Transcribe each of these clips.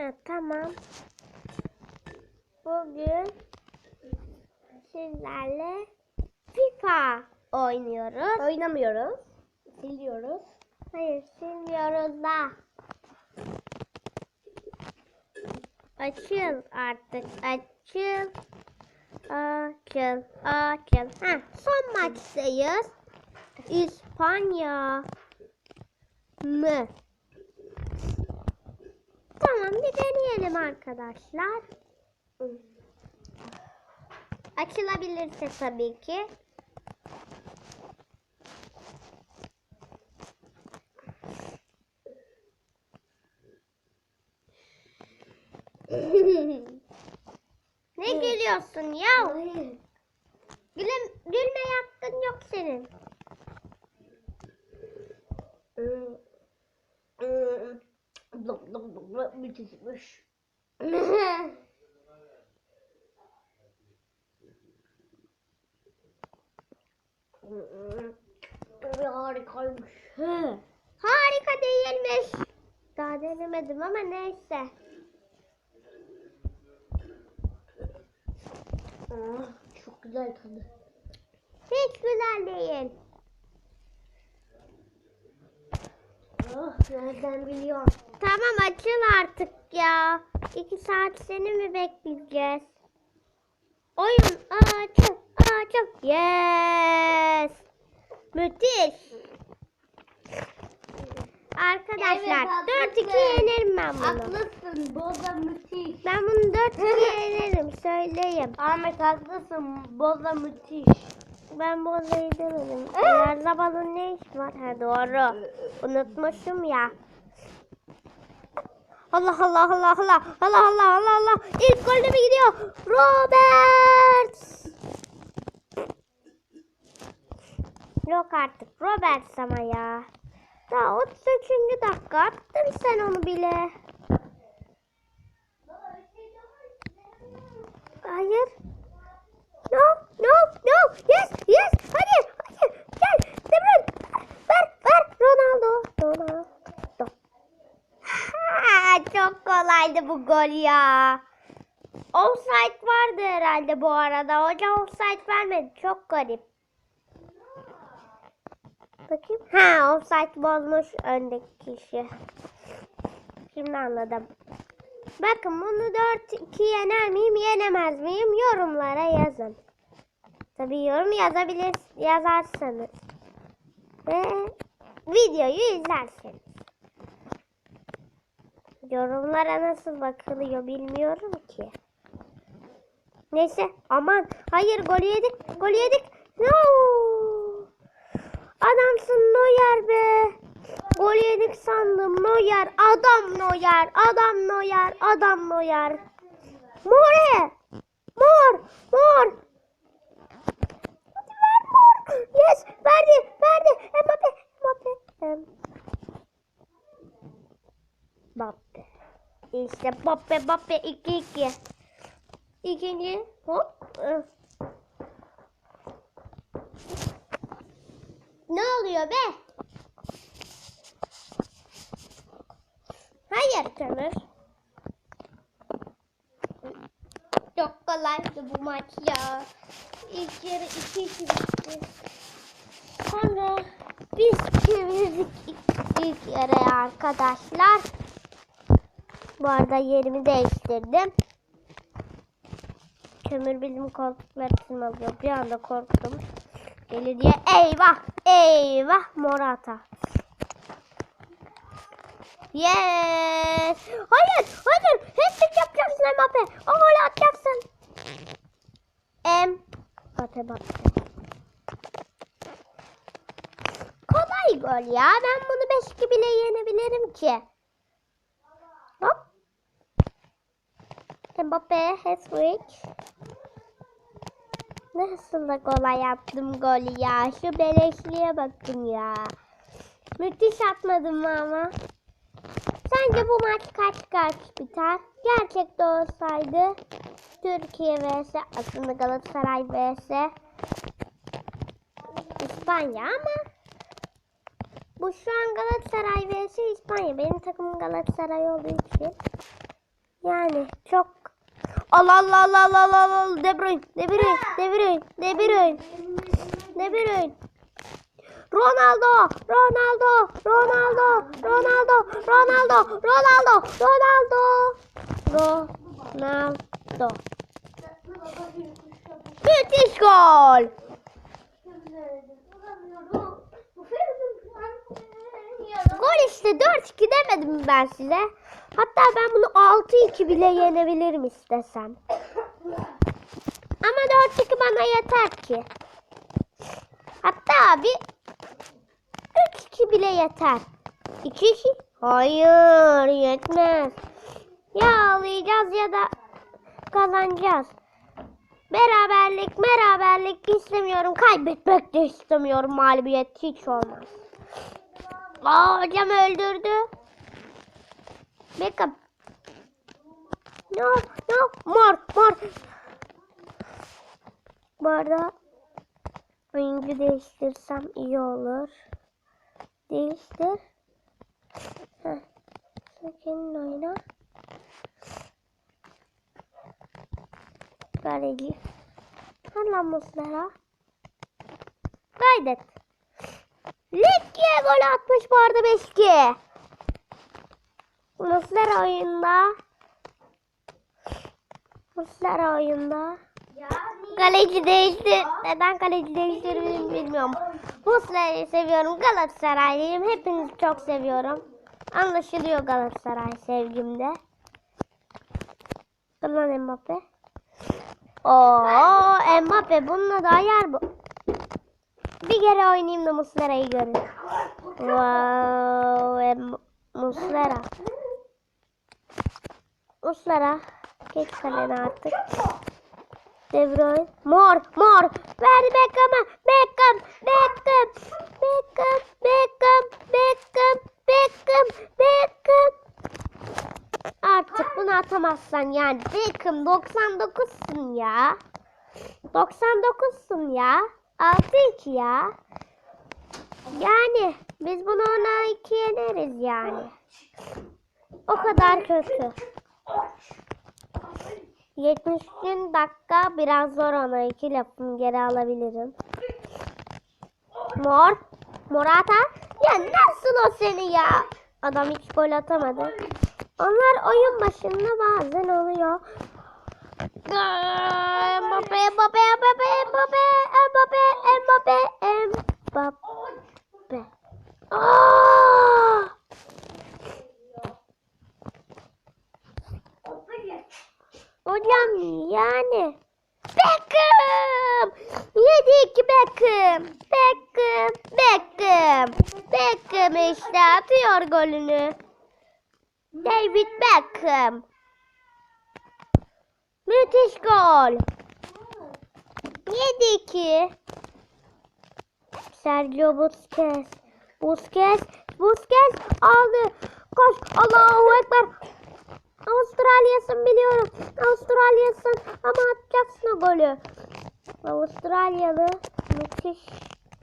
Ha, tamam. Bugün sizlerle FIFA oynuyoruz. Oynamıyoruz. Siliyoruz. Hayır silmiyoruz da. Açıl artık açıl. Açıl açıl. Ha, son maçtayız. İspanya mı? Tamam bir deneyelim arkadaşlar. Açılabilirse tabii ki. ne gülüyorsun ya? Müthişmiş. Harikaymış. Harika değilmiş. Daha denemedim ama neyse. Ah, çok güzel tadı. Hiç güzel değil. Ah, nereden biliyorum? Tamam açıl artık ya. İki saat seni mi bekleyeceğiz? Oyun açıl açıl. Yes. Müthiş. Arkadaşlar Evet, 4-2 haklısın. yenerim ben bunu. Haklısın. Boza müthiş. Ben bunu 4-2 yenerim söyleyeyim. Ahmet haklısın. Boza müthiş. Ben bozayı demedim. Her zamanın ne iş var? Ha doğru. Unutmuşum ya. Allah Allah Allah Allah Allah Allah Allah Allah İlk golü mi gidiyor? Robert. Yok artık Robert ama ya. Daha 33. dakika attın sen onu bile. Hayır. No, no, no. Yes, yes. Hadi, hadi. Gel. De Bruyne. Ver, ver. Ronaldo. Ronaldo. Ha, çok kolaydı bu gol ya. Offside vardı herhalde bu arada. Hoca offside vermedi. Çok garip. Bakayım. Ha, offside bozmuş öndeki kişi. Şimdi anladım. Bakın bunu 4-2 yener miyim, yenemez miyim? Yorumlara yazın. Tabii yorum yazabilir, yazarsanız. Ve videoyu izlerseniz. Yorumlara nasıl bakılıyor bilmiyorum ki. Neyse aman hayır gol yedik gol yedik. No! Adamsın Neuer be. Gol yedik sandım Neuer. Adam Neuer. Adam Neuer. Adam Neuer. More. Mor. Mor. Hadi ver mor. Yes. Verdi. Verdi. Mbappe. Mbappe. İşte Mbappe. Mbappe. 2-2. İkinci. Hop. Öf. Ne oluyor be? Hayır Kömür. Çok kolaydı bu maç ya. İlk yarı 2-2 bitti. Sonra biz çevirdik ilk, ilk yarıya arkadaşlar. Bu arada yerimi değiştirdim. Kömür bizim koltukları tırmalıyor. Bir anda korktum. Gelir diye eyvah eyvah Morata. Yes. Hayır hayır. Hat-trick yapacaksın Mbappe. O golü atacaksın. Em. Mbappe Mbappe. Kolay gol ya. Ben bunu 5 bile yenebilirim ki. Hop. Mbappe hat-trick. Nasıl da kolay yaptım golü ya. Şu beleşliğe bakın ya. Müthiş atmadım mı ama? Sence bu maç kaç kaç biter? Gerçekte olsaydı Türkiye vs aslında Galatasaray vs İspanya ama bu şu an Galatasaray vs İspanya. Benim takımım Galatasaray olduğu için Yani çok Al al al al al al al. De Bruyne, De Bruyne, De Bruyne, De Bruyne. De Bruyne. Ronaldo, Ronaldo, Ronaldo, Ronaldo, Ronaldo, Ronaldo, Ronaldo, Ronaldo. Müthiş gol. Gol işte 4-2 demedim ben size. Hatta ben bunu 6-2 bile yenebilirim istesem. Ama 4-2 bana yeter ki. Hatta bir 3-2 bile yeter. 2-2? Hayır yetmez. Ya ağlayacağız ya da kazanacağız. Beraberlik, beraberlik istemiyorum. Kaybetmek de istemiyorum. Mağlubiyet hiç olmaz. Aa, hocam öldürdü. Beckham. No, no, mor, mor. Bu arada oyuncu değiştirsem iyi olur. Değiştir. Heh. Senin oyna. Kaleci. Hala Muslera. Kaydet. Lekki'ye gol atmış bu arada Beşki. Muslera oyunda. Muslera oyunda. Kaleci değişti. Neden kaleci değiştirdiğimi bilmiyorum. Muslera'yı seviyorum. Galatasaraylıyım. Hepinizi çok seviyorum. Anlaşılıyor Galatasaray sevgimde. Kullan Mbappe. Oo Mbappe bununla da yer bu. Bir kere oynayayım da Muslera'yı görün. Wow, Muslera. Muslera. Geç kalene artık. De Bruyne. Mor, mor. Ver Beckham'a. Beckham, Beckham, Beckham, Beckham, Beckham, Beckham, Beckham. Artık bunu atamazsan yani Beckham 99'sun ya. 99'sun ya. 6-2 ya. Yani biz bunu ona 2 yeneriz yani. O kadar kötü. 70. dakika biraz zor ona iki lafımı geri alabilirim. Mor. Morata. Ya nasıl o seni ya? Adam hiç gol atamadı. Onlar oyun başında bazen oluyor. Mbappe, Mbappe, Mbappe, Mbappe, Mbappe, Mbappe. Aa! Hocam yani. Beckham! 7-2 Beckham. Beckham, Beckham. Beckham işte atıyor golünü. David Beckham. Müthiş gol. 7-2. Sergio Busquets. Busquets. Busquets aldı. Koş. Allahu Ekber. Avustralya'sın biliyorum. Avustralya'sın ama atacaksın o golü. Avustralyalı müthiş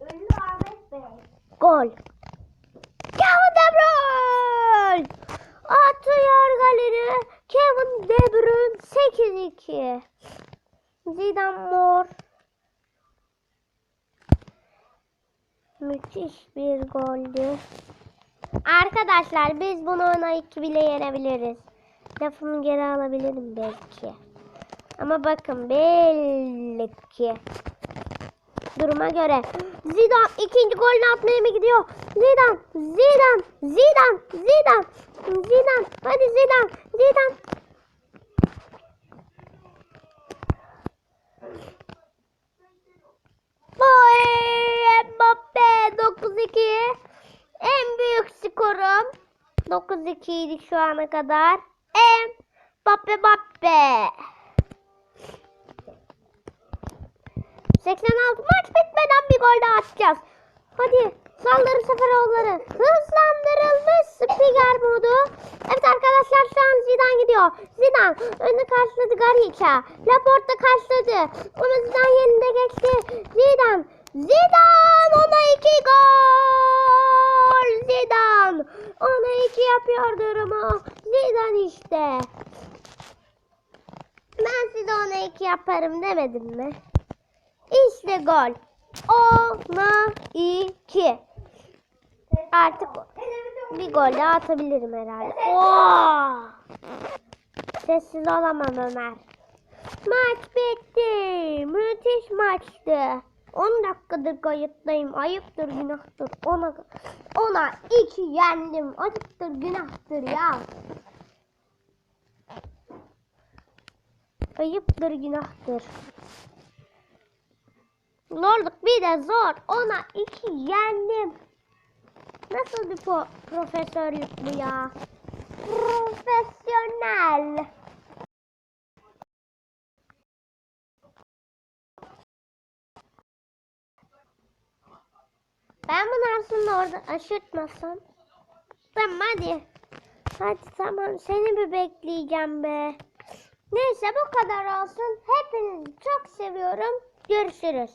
Ünlü Ahmet Bey. gol. Kevin De Bruyne atıyor golünü. Kevin De Bruyne 8-2. Zidane Mor. Müthiş bir goldü. Arkadaşlar biz bunu ona 2 bile yenebiliriz. Lafımı geri alabilirim belki. Ama bakın belli ki. Duruma göre. Zidane ikinci golünü atmaya mı gidiyor? Zidane, Zidane, Zidane, Zidane, Zidane. Hadi Zidane, Zidane. Oy, Mbappe 9-2. En büyük skorum 9-2 idi şu ana kadar. Mbappe Mbappe. 86 maç bitmeden bir gol daha atacağız. Hadi saldırı seferoğulları. Hızlandırılmış spiker modu. Evet arkadaşlar şu an Zidane gidiyor. Zidane önünü karşıladı Garica. Laporte karşıladı. Onu Zidane yerinde geçti. Zidane. Zidane ona iki gol. Zidane. Ona iki yapıyor durumu. Zidane işte. ben size ona iki yaparım demedim mi? İşte gol. Ona iki. Artık bir gol daha atabilirim herhalde. Oo! Sessiz olamam Ömer. Maç bitti. Müthiş maçtı. 10 dakikadır kayıttayım. Ayıptır, günahtır. Ona ona iki yendim. Ayıptır, günahtır ya. Ayıptır, günahtır. Zorluk bir de zor. Ona iki yendim. Nasıl bir po- profesörlük bu ya? Profesyonel. Ben bunu aslında orada aşırtmasam. Tamam hadi. Hadi tamam seni bir bekleyeceğim be. Neyse bu kadar olsun. Hepinizi çok seviyorum. Görüşürüz.